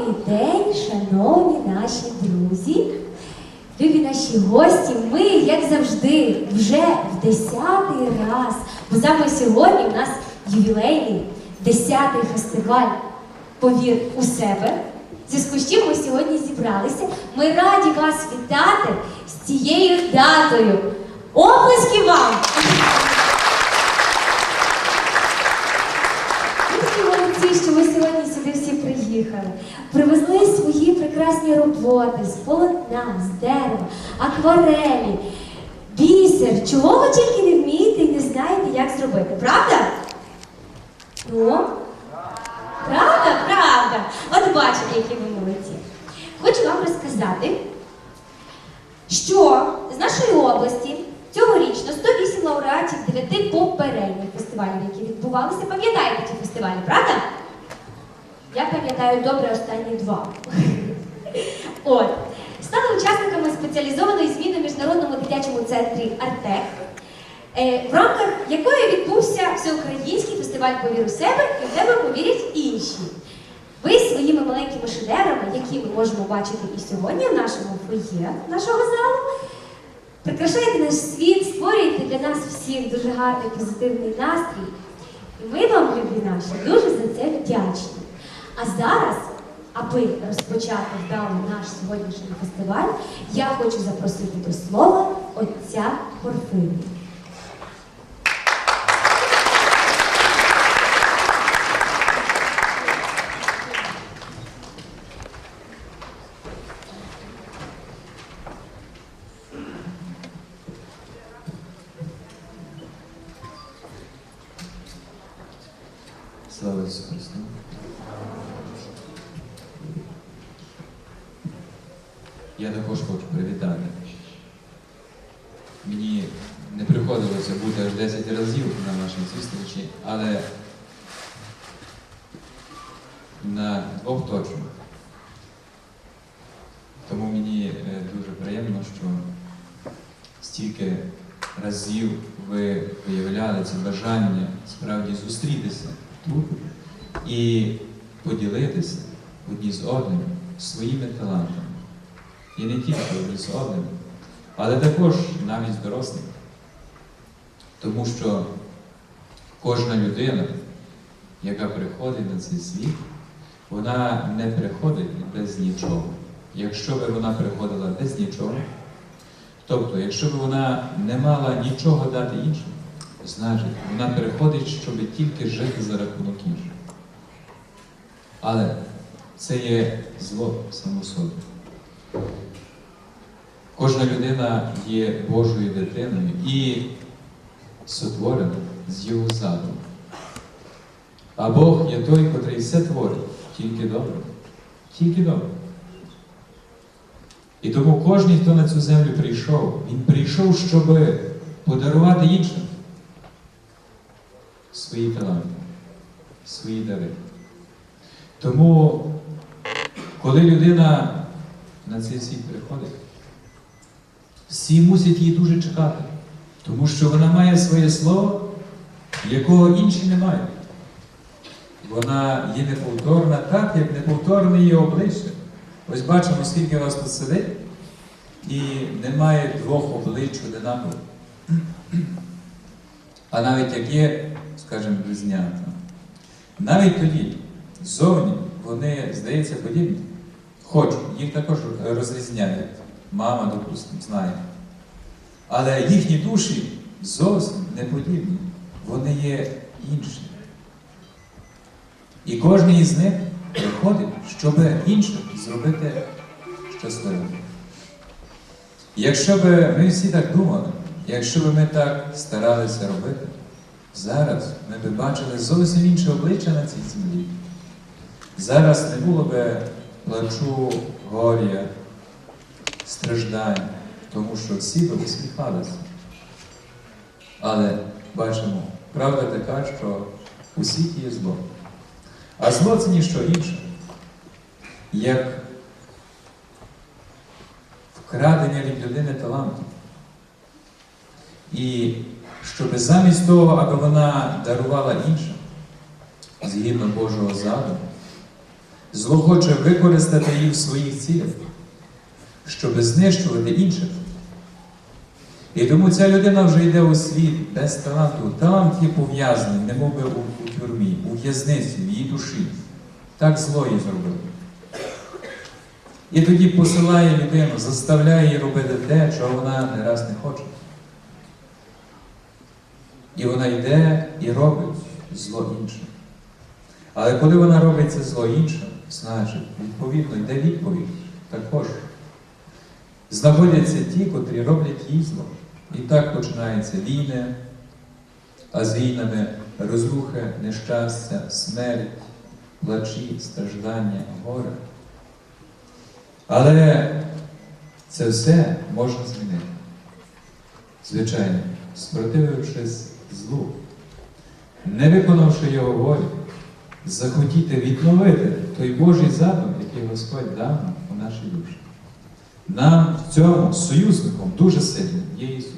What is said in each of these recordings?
Добрий день, шановні наші друзі, любі наші гості. Ми, як завжди, вже в десятий раз, бо саме сьогодні у нас ювілейний десятий фестиваль Повір у себе. В зв'язку з чим ми сьогодні зібралися. Ми раді вас вітати з цією датою. Оплески вам! Ви такі молодці, що ви сьогодні сюди всі приїхали. Привезли свої прекрасні роботи з полотна, з дерева, акварелі, бісер. Чого ви тільки не вмієте і не знаєте, як зробити, правда? Ну? Правда, правда. От бачите, які ви молодці. Хочу вам розказати, що з нашої області цьогорічно 108 лауреатів 9 попередніх фестивалів, які відбувалися. Пам'ятаєте ці фестивалі, правда? Я пам'ятаю добре останні два. От. Стали учасниками спеціалізованої зміни в міжнародному дитячому центрі Артек, е, в рамках якої відбувся всеукраїнський фестиваль «Повір у себе і в тебе повірять інші. Ви своїми маленькими шедеврами, які ми можемо бачити і сьогодні в нашому фоє нашого залу, прикрашаєте наш світ, створюєте для нас всіх дуже гарний позитивний настрій. І ми вам, любі наші, дуже за це вдячні. А зараз, аби розпочати вдало наш сьогоднішній фестиваль, я хочу запросити до слова отця Порфирія. Слава Ісусу Христу! Я також хочу привітати. Мені не приходилося бути аж 10 разів на вашій зустрічі, але на двох точно. Тому мені е, дуже приємно, що стільки разів ви виявляли це бажання справді зустрітися тут і поділитися одні з одним своїми талантами. І не тільки одним, але також навіть з дорослими. Тому що кожна людина, яка приходить на цей світ, вона не приходить без нічого. Якщо би вона приходила без нічого, тобто, якщо б вона не мала нічого дати іншим, значить, вона переходить, щоб тільки жити за рахунок інших. Але це є зло само собі. Кожна людина є Божою дитиною і сотворена з його задуму. А Бог є той, котрий все творить, тільки добре. Тільки добре. І тому кожен, хто на цю землю прийшов, він прийшов, щоб подарувати іншим свої таланти, свої дари. Тому, коли людина на цей світ приходить, всі мусять її дуже чекати, тому що вона має своє слово, якого інші не мають. Вона є неповторна, так, як неповторне її обличчя. Ось бачимо, скільки вас тут сидить, і немає двох облич одинакових. А навіть як є, скажімо, близнята, навіть тоді, ззовні, вони, здається, подібні. Хоч їх також розрізняють. Мама, допустимо, знає. Але їхні душі зовсім не подібні. Вони є інші. І кожен із них приходить, щоб інших зробити щасливим. Якщо б ми всі так думали, якщо б ми так старалися робити, зараз ми б бачили зовсім інше обличчя на цій землі. Зараз не було б плачу, горя, страждань, тому що всі б усміхалися. Але бачимо, правда така, що у світі є зло. А зло це ніщо інше, як вкрадення від людини таланту. І щоб замість того, аби вона дарувала іншим, згідно Божого задуму, Зло хоче використати її в своїх цілях, щоб знищувати інших. І тому ця людина вже йде у світ без таланту. Талант є пов'язаний, немов би у, у тюрмі, у в'язниці, в її душі. Так зло їй зробило. І тоді посилає людину, заставляє її робити те, чого вона не раз не хоче. І вона йде і робить зло інше. Але коли вона робить це зло інше, значить, відповідно, йде відповідь також. Знаходяться ті, котрі роблять їй зло. І так починаються війни, а з війнами розрухи, нещастя, смерть, плачі, страждання, горе. Але це все можна змінити. Звичайно, спротивившись злу, не виконавши його волю, захотіти відновити той Божий задум, який Господь дав нам у нашій душі. Нам в цьому союзником дуже сильним є Ісус.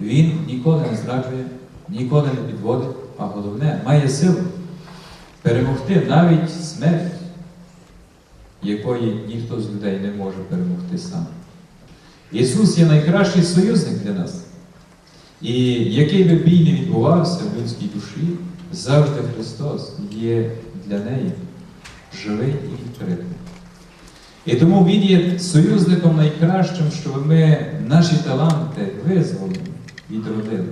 Він ніколи не зраджує, ніколи не підводить, а головне, має силу перемогти навіть смерть, якої ніхто з людей не може перемогти сам. Ісус є найкращий союзник для нас. І який би бій не відбувався в людській душі, завжди Христос є для неї живий і відкритий. І тому Він є союзником найкращим, щоб ми наші таланти визволили, відродили,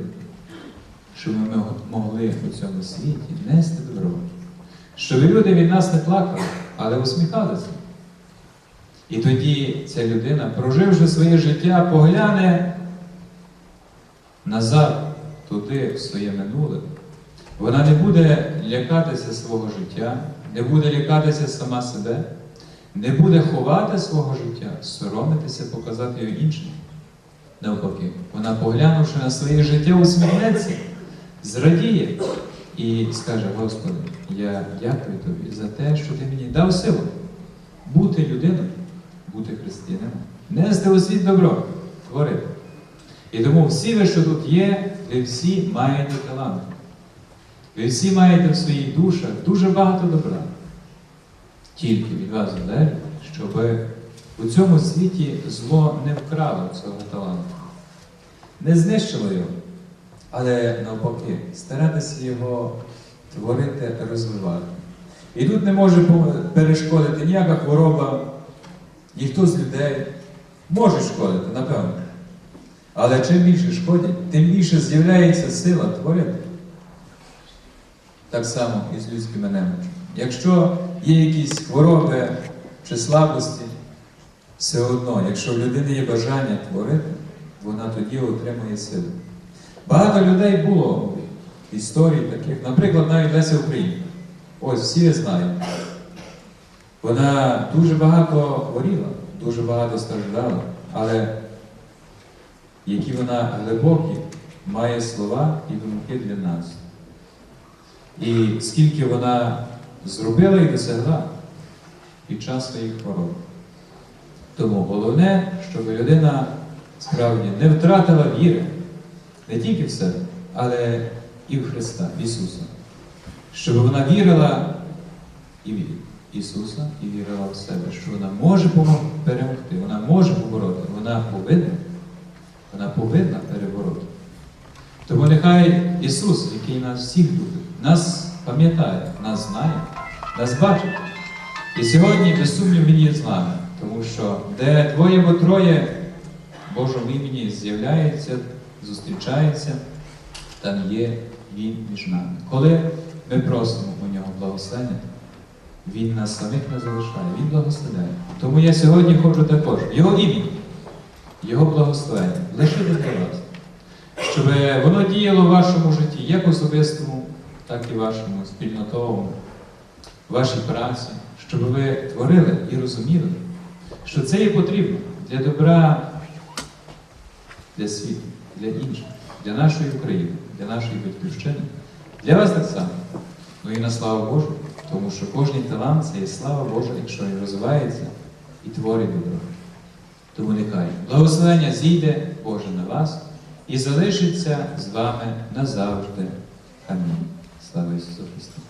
щоб ми могли у цьому світі нести добро. Щоб люди від нас не плакали, але усміхалися. І тоді ця людина, проживши своє життя, погляне назад, туди, в своє минуле. Вона не буде лякатися свого життя, не буде лякатися сама себе, не буде ховати свого життя, соромитися, показати його іншим. Навпаки, вона, поглянувши на своє життя, усміхнеться, зрадіє і скаже: Господи, я дякую тобі за те, що ти мені дав силу бути людиною, бути християнином, нести у світ добро, творити. І тому всі ви, що тут є, ви всі маєте талант. Ви всі маєте в своїх душах дуже багато добра. Тільки від вас залежить, щоб у цьому світі зло не вкрало цього таланту, не знищило його, але навпаки, старатися його творити, розвивати. І тут не може перешкодити ніяка хвороба, ніхто з людей може шкодити, напевно. Але чим більше шкодять, тим більше з'являється сила творити. Так само і з людськими немочами. Якщо є якісь хвороби чи слабості, все одно, якщо в людини є бажання творити, вона тоді отримує силу. Багато людей було в історії таких, наприклад, навіть Леся Українка. Ось всі ви знаєте. Вона дуже багато хворіла, дуже багато страждала, але які вона глибокі, має слова і думки для нас. І скільки вона зробила і досягла під час своїх хвороб. Тому головне, щоб людина справді не втратила віри не тільки в себе, але і в Христа, в Ісуса. Щоб вона вірила і в Ісуса, і вірила в себе, що вона може перемогти, вона може побороти, вона повинна, вона повинна перебороти. Тому нехай Ісус, який нас всіх любить, нас пам'ятає, нас знає, нас бачить. І сьогодні, без сумнів, Він є з нами, тому що де двоє або троє в Божому імені з'являються, зустрічаються, там є Він між нами. Коли ми просимо у нього благословення, Він нас самих не залишає, Він благословляє. Тому я сьогодні хочу також Його імені, Його благословення лишити для вас, щоб воно діяло в вашому житті, як особистому, так і вашому спільнотовому, вашій праці, щоб ви творили і розуміли, що це є потрібно для добра, для світу, для інших, для нашої України, для нашої батьківщини, для вас так само. Ну і на славу Божу, тому що кожний талант це є слава Божа, якщо він розвивається і творить добро. Тому нехай благословення зійде Боже на вас і залишиться з вами назавжди. Амінь. Слава Ісусу Христу!